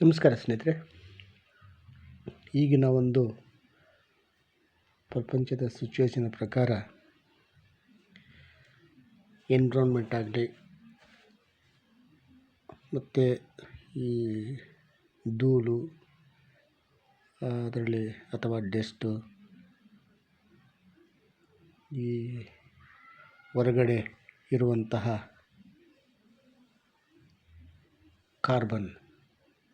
ನಮಸ್ಕಾರ ಸ್ನೇಹಿತರೆ. ಈಗಿನ ಒಂದು ಪ್ರಪಂಚದ ಸಿಚುವೇಶನ್ ಪ್ರಕಾರ ಎನ್ವಿರಾನ್ಮೆಂಟ್ ಆಗಲಿ ಮತ್ತು ಈ ಧೂಳು ಅದರಲ್ಲಿ ಅಥವಾ ಡಸ್ಟು ಈ ಹೊರಗಡೆ ಇರುವಂತಹ ಕಾರ್ಬನ್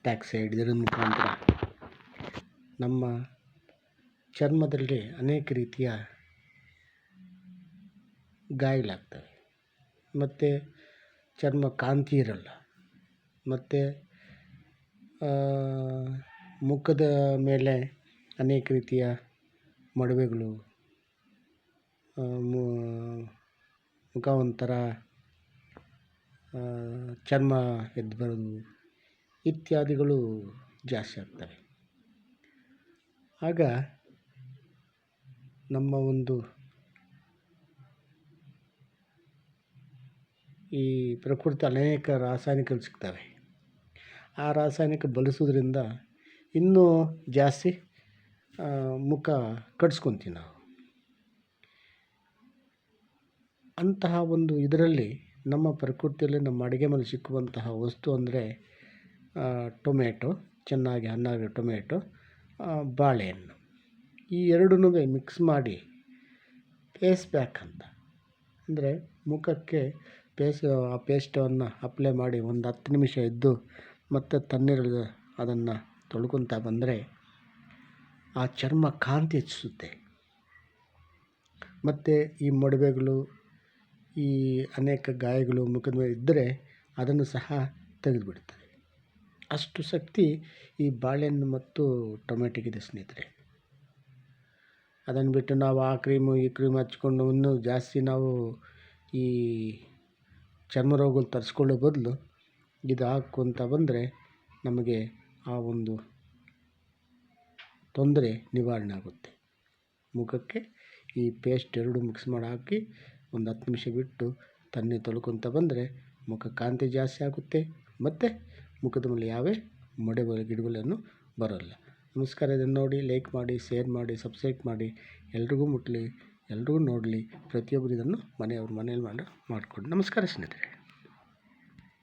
ಡೈಆಕ್ಸೈಡ್ ಇದರ ಮುಖಾಂತರ ನಮ್ಮ ಚರ್ಮದಲ್ಲಿ ಅನೇಕ ರೀತಿಯ ಗಾಯಗಳಾಗ್ತವೆ. ಮತ್ತು ಚರ್ಮ ಕಾಂತಿ ಇರಲ್ಲ. ಮತ್ತು ಮುಖದ ಮೇಲೆ ಅನೇಕ ರೀತಿಯ ಮೊಡವೆಗಳು ಮುಖ ಒಂಥರ ಚರ್ಮ ಎದ್ದು ಬರೋದು ಇತ್ಯಾದಿಗಳು ಜಾಸ್ತಿ ಆಗ್ತವೆ. ಆಗ ನಮ್ಮ ಒಂದು ಈ ಪ್ರಕೃತಿ ಅನೇಕ ರಾಸಾಯನಿಕಗಳು ಸಿಗ್ತವೆ. ಆ ರಾಸಾಯನಿಕ ಬಳಸೋದ್ರಿಂದ ಇನ್ನೂ ಜಾಸ್ತಿ ಮುಖ ಕಟ್ಸ್ಕೊತೀವಿ ನಾವು. ಅಂತಹ ಒಂದು ಇದರಲ್ಲಿ ನಮ್ಮ ಪ್ರಕೃತಿಯಲ್ಲಿ ನಮ್ಮ ಅಡುಗೆ ಮನೆ ಸಿಕ್ಕುವಂತಹ ವಸ್ತು ಅಂದರೆ ಟೊಮೆಟೊ, ಚೆನ್ನಾಗಿ ಹಣ್ಣಾಗಿರೋ ಟೊಮೆಟೊ ಬಾಳೆಹಣ್ಣು. ಈ ಎರಡನ್ನೂ ಮಿಕ್ಸ್ ಮಾಡಿ ಫೇಸ್ ಪ್ಯಾಕ್ ಅಂತ. ಅಂದರೆ ಮುಖಕ್ಕೆ ಪೇಸ್ ಆ ಪೇಸ್ಟನ್ನು ಅಪ್ಲೈ ಮಾಡಿ ಒಂದು ಹತ್ತು ನಿಮಿಷ ಇದ್ದು ಮತ್ತೆ ತಣ್ಣೀರಲ್ಲಿ ಅದನ್ನು ತೊಳ್ಕೊತಾ ಬಂದರೆ ಆ ಚರ್ಮ ಕಾಂತಿ ಹೆಚ್ಚಿಸುತ್ತೆ. ಮತ್ತು ಈ ಮೊಡವೆಗಳು, ಈ ಅನೇಕ ಗಾಯಗಳು ಮುಖದ ಮೇಲೆ ಇದ್ದರೆ ಅದನ್ನು ಸಹ ತೆಗೆದುಬಿಡ್ತದೆ ಅಷ್ಟು ಶಕ್ತಿ ಈ ಬಾಳೆಹಣ್ಣು ಮತ್ತು ಟೊಮೆಟೊಗಿದೆ ಸ್ನೇಹಿತರೆ. ಅದನ್ನು ಬಿಟ್ಟು ನಾವು ಆ ಕ್ರೀಮು, ಈ ಕ್ರೀಮ್ ಹಚ್ಕೊಂಡು ಇನ್ನೂ ಜಾಸ್ತಿ ನಾವು ಈ ಚರ್ಮ ರೋಗಗಳು ತರಿಸ್ಕೊಳ್ಳೋ ಬದಲು ಇದು ಹಾಕ್ಕೊತ ಬಂದರೆ ನಮಗೆ ಆ ಒಂದು ತೊಂದರೆ ನಿವಾರಣೆ ಆಗುತ್ತೆ. ಮುಖಕ್ಕೆ ಈ ಪೇಸ್ಟ್ ಎರಡು ಮಿಕ್ಸ್ ಮಾಡಿ ಹಾಕಿ ಒಂದು ಹತ್ತು ನಿಮಿಷ ಬಿಟ್ಟು ತಣ್ಣೀರು ತೊಳ್ಕೊತ ಬಂದರೆ ಮುಖ ಕಾಂತಿ ಜಾಸ್ತಿ ಆಗುತ್ತೆ. ಮತ್ತು ಮುಖದ ಮೇಲೆ ಯಾವೇ ಮೊಡೆ ಗಿಡಗಳನ್ನು ಬರೋಲ್ಲ. ನಮಸ್ಕಾರ, ಇದನ್ನು ನೋಡಿ ಲೈಕ್ ಮಾಡಿ ಶೇರ್ ಮಾಡಿ ಸಬ್ಸ್ಕ್ರೈಬ್ ಮಾಡಿ, ಎಲ್ರಿಗೂ ಮುಟ್ಟಲಿ ಎಲ್ರಿಗೂ ನೋಡಲಿ ಪ್ರತಿಯೊಬ್ಬರು ಇದನ್ನು ಮನೆಯವ್ರ ಮನೇಲಿ ಮಾಡಿ, ಮಾಡಿಕೊಡಿ ನಮಸ್ಕಾರ ಸ್ನೇಹಿತರೆ.